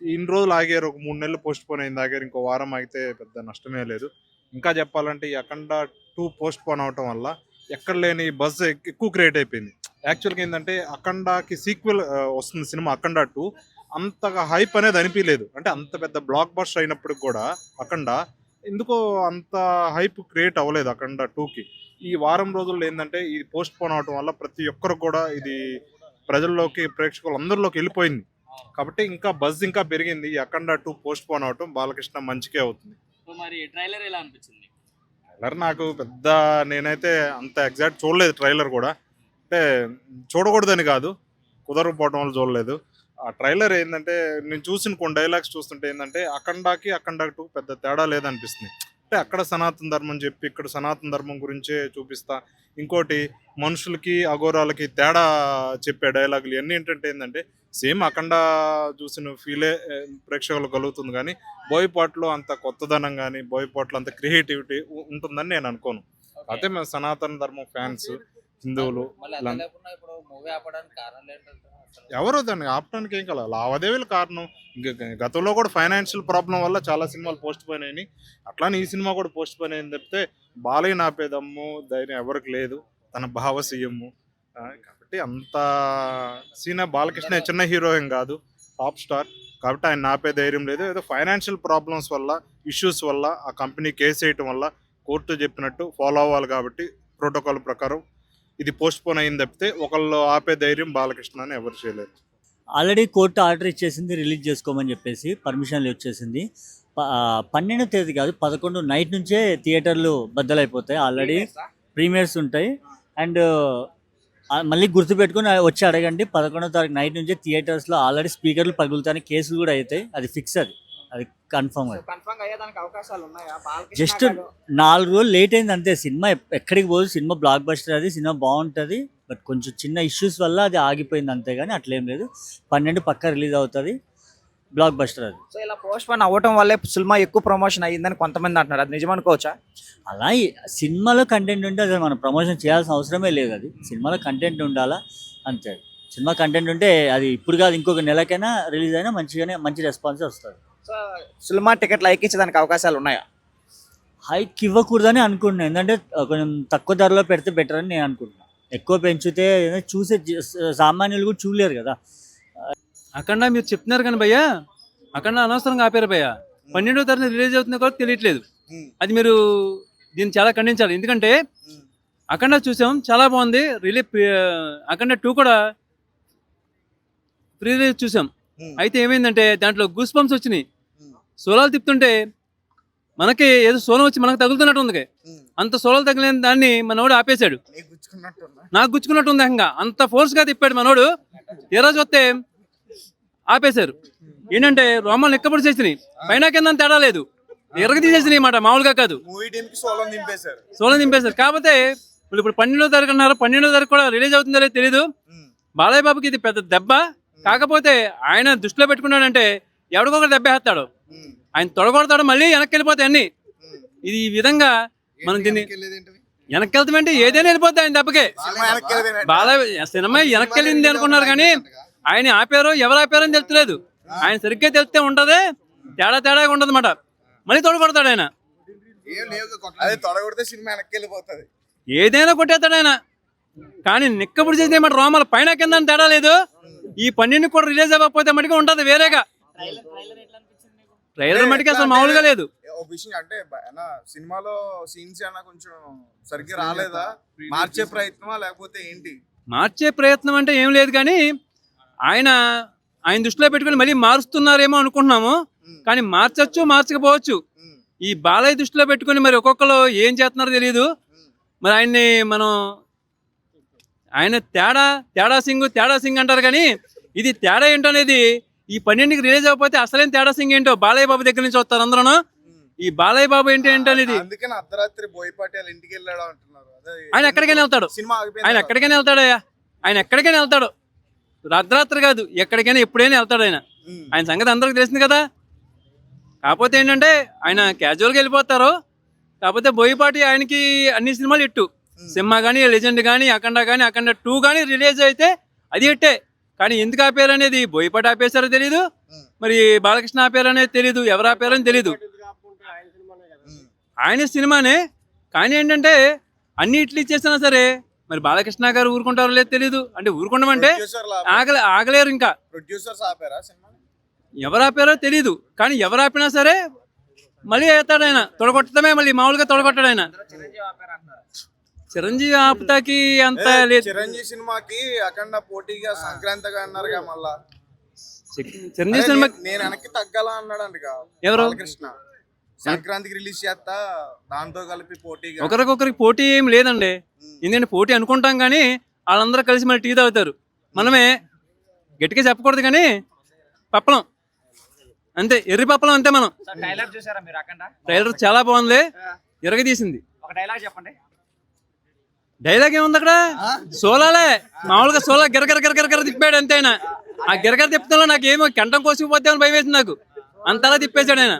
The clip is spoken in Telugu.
ఇన్ని రోజులు ఆగారు ఒక మూడు నెలలు పోస్ట్ పోన్ అయింది ఆగారు. ఇంకో వారం ఆగితే పెద్ద నష్టమే లేదు. ఇంకా చెప్పాలంటే ఈ అఖండ టూ పోస్ట్ పోన్ అవటం వల్ల ఎక్కడ లేని బజ్ ఎక్కువ క్రియేట్ అయిపోయింది. యాక్చువల్గా ఏంటంటే అఖండకి సీక్వెల్ వస్తుంది సినిమా అఖండ టూ. అంతగా హైప్ అనేది అనిపించలేదు అంటే అంత పెద్ద బ్లాక్ బస్టర్ అయినప్పటికి కూడా అఖండ ఎందుకో అంత హైప్ క్రియేట్ అవ్వలేదు అఖండ టూకి. ఈ వారం రోజుల్లో ఏంటంటే ఇది పోస్ట్ పోన్ అవటం వల్ల ప్రతి ఒక్కరు కూడా ఇది ప్రజల్లోకి ప్రేక్షకులు అందరిలోకి వెళ్ళిపోయింది. కాబట్టి ఇంకా బజ్ ఇంకా పెరిగింది. అఖండ టూ పోస్ట్ పోన్ అవటం బాలకృష్ణ మంచికే అవుతుంది. మరి ట్రైలర్ ఎలా అనిపించింది? ట్రైలర్ నాకు పెద్ద నేనైతే అంత ఎగ్జాక్ట్ చూడలేదు ట్రైలర్ కూడా. అంటే చూడకూడదని కాదు కుదరకపోవడం వల్ల చూడలేదు. ఆ ట్రైలర్ ఏంటంటే నేను చూసిన కొన్ని డైలాగ్స్ చూస్తుంటే ఏంటంటే అఖండాకి అఖండ టూ పెద్ద తేడా లేదనిపిస్తుంది. అంటే అక్కడ సనాతన ధర్మం చెప్పి ఇక్కడ సనాతన ధర్మం గురించే చూపిస్తా. ఇంకోటి మనుషులకి అఘోరాలకి తేడా చెప్పే డైలాగులు ఇవన్నీ ఏంటంటే ఏంటంటే సేమ్ అఖండ చూసిన ఫీలే ఏ, ప్రేక్షకులకు కలుగుతుంది కానీ బోయపాట్లో అంత కొత్తదనం కానీ బోయపాట్లో అంత క్రియేటివిటీ ఉంటుందని నేను అనుకోను. అయితే మేము సనాతన ధర్మం ఫ్యాన్స్ హిందువులు? ఎవరు దాన్ని ఆపడానికి ఏం కల లావాదేవీలు కారణం గతంలో కూడా ఫైనాన్షియల్ ప్రాబ్లం వల్ల చాలా సినిమాలు పోస్ట్ పోయిన అయినాయి అట్లానే ఈ సినిమా కూడా పోస్ట్ పోయిన అయింది తప్పితే బాలయ్య నాపేదమ్ము ధైర్యం ఎవరికి లేదు. తన భావ సీఎము కాబట్టి అంత సీనా బాలకృష్ణ చిన్న హీరోయిన్ కాదు టాప్ స్టార్. కాబట్టి ఆయన నాపే ధైర్యం లేదు. ఏదో ఫైనాన్షియల్ ప్రాబ్లమ్స్ వల్ల ఇష్యూస్ వల్ల ఆ కంపెనీ కేసు వేయటం వల్ల కోర్టు చెప్పినట్టు ఫాలో అవ్వాలి కాబట్టి ప్రోటోకాల్ ప్రకారం ఇది పోస్ట్ పోన్ అయింది తప్పితే ఒకళ్ళు ఆపే ధైర్యం బాలకృష్ణ అని ఎవరు చేయలేరు. ఆల్రెడీ కోర్టు ఆర్డర్ ఇచ్చేసింది రిలీజ్ చేసుకోమని చెప్పేసి పర్మిషన్లు వచ్చేసింది పన్నెండో తేదీ కాదు పదకొండు నైట్ నుంచే థియేటర్లు బద్దలైపోతాయి ఆల్రెడీ ప్రీమియర్స్ ఉంటాయి. అండ్ మళ్ళీ గుర్తుపెట్టుకుని వచ్చి అడగండి. పదకొండో తారీఖు నైట్ నుంచే థియేటర్స్లో ఆల్రెడీ స్పీకర్లు పగులుతాయని కేసులు కూడా అవుతాయి. అది ఫిక్స్ అది. అది కన్ఫర్మ్ అది కన్ఫర్మ్ అయ్యేదానికి అవకాశాలు ఉన్నాయా? బాలకృష్ణ జస్ట్ గారు. నాలుగు రోజులు లేట్ అయింది అంతే. సినిమా ఎప్- ఎక్కడికి పోదు సినిమా బ్లాక్ బస్టర్ అది సినిమా బాగుంటుంది. బట్ కొంచెం చిన్న ఇష్యూస్ వల్ల అది ఆగిపోయింది అంతే కానీ అట్లేం లేదు. పన్నెండు పక్క రిలీజ్ అవుతుంది. బ్లాక్ బస్టర్ అది. సో ఇలా పోస్ట్ పోన్ అవ్వటం వల్లే సినిమా ఎక్కువ ప్రమోషన్ అయ్యిందని కొంతమంది అంటున్నారు. అది నిజమనుకోవచ్చా అలా ఈ- సినిమాలో కంటెంట్ ఉంటే అది మనం ప్రమోషన్ చేయాల్సిన అవసరమే లేదు అది. సినిమాలో కంటెంట్ ఉండాలా? అంతే. సినిమా కంటెంట్ ఉంటే అది ఇప్పుడు కాదు ఇంకొక నెలకైనా రిలీజ్ అయినా మంచిగానే మంచి రెస్పాన్స్ వస్తుంది. సో సినిమా టికెట్లు ఎక్కించడానికి అవకాశాలు ఉన్నాయా? హైక్ ఇవ్వకూడదని అనుకుంటున్నాను ఎందుకంటే కొంచెం తక్కువ ధరలో పెడితే బెటర్ అని నేను అనుకుంటున్నాను ఎక్కువ పెంచితే చూసే సామాన్యులు కూడా చూడలేరు కదా. అక్కడ మీరు చెప్తున్నారు కానీ భయ్యా అక్కడ అనవసరంగా ఆపారు భయ్యా. పన్నెండో తరగతి రిలీజ్ అవుతుందో కూడా తెలియట్లేదు. అది మీరు దీన్ని చాలా ఖండించాలి. ఎందుకంటే అఖండ చూసాం చాలా బాగుంది. రిలీఫ్ అఖండ టూ కూడా ప్రీ రిలీజ్ చూసాం. అయితే ఏమైందంటే దాంట్లో గూస్ బంప్స్ వచ్చినాయి. సోలాలు తిప్పుతుంటే మనకి ఏదో సోలం వచ్చి మనకు తగులుతున్నట్టు ఉంది అంత సోలాలు తగిలిన దాన్ని మనోడు ఆపేశాడు. నాకు గుచ్చుకున్నట్టు ఉంది ఏకంగా అంత ఫోర్స్గా తిప్పాడు మనోడు తీరా చూస్తే ఆపేశారు. ఏంటంటే రోమాలు ఎక్కబడి చేసినాయి. పైన కింద తేడా లేదు. ఎరగ తీసేసినాయి మాట మామూలుగా కాదు. సోలం దింపేశారు కాకపోతే ఇప్పుడు ఇప్పుడు పన్నెండో తారీఖు అన్నారు. పన్నెండో తారీఖు కూడా రిలీజ్ అవుతుందో లేదో తెలియదు బాలయ్య బాబుకి ఇది పెద్ద దెబ్బ. కాకపోతే ఆయన దృష్టిలో పెట్టుకున్నాడంటే ఎవడికొకరు దెబ్బ వేస్తాడు. ఆయన తొడగొడతాడు మళ్ళీ వెనక్కి వెళ్ళిపోతాయి అన్ని ఇది ఈ విధంగా మనం దీన్ని వెనక్కి వెళ్తామంటే ఏదైనా వెళ్ళిపోతాయి ఆయన దెబ్బకే. బాలయ్య సినిమా వెనక్కి వెళ్ళింది అనుకున్నారు కానీ ఆయన ఆపారు ఎవరు ఆపారో అని తెలుస్తలేదు. ఆయన సరిగ్గా తెలిస్తే ఉంటది తేడా తేడాగా ఉండదు మాట మళ్ళీ తోడగొడతాడు ఆయన. అదే తొడగొడితే సినిమా వెనక్కి వెళ్ళిపోతుంది ఏదైనా కొట్టేస్తాడు ఆయన. కానీ నిక్కబుడి చేసే మాట రోమాల పైన కింద తేడా లేదు. ఈ పన్నెండు కూడా రిలీజ్ అవ్వకపోతే మటుకు ఉంటది వేరేగా. ట్రైలర్ మటుకు అసలు మామూలుగా లేదు. ఒక విషయం అంటే సినిమాలో సీన్స్ అన్న కొంచెం సరిగ్గా రాలేదా? మార్చే ప్రయత్నమా లేకపోతే ఏంటి? మార్చే ప్రయత్నం అంటే ఏం లేదు కానీ ఆయన ఆయన దృష్టిలో పెట్టుకుని మళ్ళీ మారుస్తున్నారేమో అనుకుంటున్నాము. కానీ మార్చచ్చు మార్చకపోవచ్చు. ఈ బాలయ్య దృష్టిలో పెట్టుకుని మరి ఒక్కొక్కరు ఏం చేస్తున్నారో తెలియదు మరి ఆయన్ని మనం ఆయన తేడా తేడా సింగ్ తేడా సింగ్ అంటారు కానీ ఇది తేడా ఏంటో అనేది ఈ పన్నెండుకి రిలీజ్ అవ్వకపోతే అసలేం తేడా సింగ్ ఏంటో? బాలయ్య బాబు దగ్గర నుంచి వస్తారు అందరూ ఈ బాలయ్య బాబు ఏంటి ఏంటి అనేది అందుకని అర్ధరాత్రి బోయపాటి వాళ్ళ ఇంటికి వెళ్ళాడు అంటున్నారు. ఆయన ఎక్కడికైనా వెళ్తాడు. సినిమా ఆయన. ఎక్కడికైనా వెళ్తాడయ్యా ఆయన ఎక్కడికైనా వెళ్తాడు. అర్ధరాత్రి కాదు ఎక్కడికైనా ఎప్పుడైనా వెళ్తాడు ఆయన. ఆయన సంగతి అందరికి తెలిసింది కదా. కాకపోతే ఏంటంటే ఆయన క్యాజువల్గా వెళ్ళిపోతారు. కాకపోతే బోయపాటి ఆయనకి అన్ని సినిమాలు ఇట్టు సింహ కానీ లెజెండ్ కానీ అఖండ కానీ అఖండ టూ కానీ రిలీజ్ అయితే అది ఇట్టే కానీ ఎందుకు ఆపారు అనేది బోయపాటి ఆపేశారో తెలియదు మరి బాలకృష్ణ ఆపారు అనేది తెలియదు ఎవరు ఆపారని తెలియదు ఆయన సినిమానే. కానీ ఏంటంటే అన్ని ఇట్లు ఇచ్చేసినా సరే మరి బాలకృష్ణ గారు ఊరుకుంటారో లేదు తెలియదు అంటే ఊరుకుంటామంటే ఆగలే ఆగలేరు ఇంకా. ప్రొడ్యూసర్స్ ఆపారా సినిమా? ఎవరు ఆపారో తెలియదు కానీ ఎవరు ఆపినా సరే మళ్ళీ వేస్తాడు ఆయన. తొడగొట్టడమే మళ్ళీ మామూలుగా తొడగొట్టాడు ఆయన. చిరంజీవి ఆపుతాకి అంత లేదు. చిరంజీవి సినిమాకి అఖండ పోటీగా సంక్రాంతిగా అన్నారుగా మళ్ళా. చిరంజీవి సినిమా నేను- వెనక్కి తగ్గాల అన్నాడు ఎవరు? కృష్ణ సంక్రాంతికి రిలీజ్ చేస్తా దాంతో కలిపి పోటీగా. ఒకరికొకరికి పోటీ ఏం లేదండి. ఎందుకంటే పోటీ అనుకుంటాం కానీ వాళ్ళందరూ కలిసి మళ్ళీ టీ తాగుతారు. మనమే గట్టిగా చెప్పకూడదు కానీ పప్పలం. అంతే ఎర్రి పప్పలం అంతే మనం. డైలాగ్ చూసారా మీరు అక్కడ ట్రైలర్ చాలా బాగుంది ఇరగదీసింది ఒక డైలాగ్ చెప్పండి. డైలాగ్ ఏముంది అక్కడ? సోలాలే. మామూలుగా సోలా గిరగర గిరగర గిర తిప్పాడు అంతే ఆయన. ఆ గిరగర తిప్పడంలో నాకు ఏమో కంఠం కోసుకుపోతే అని భయం వేసింది నాకు. అంతలా తిప్పేశాడు ఆయన.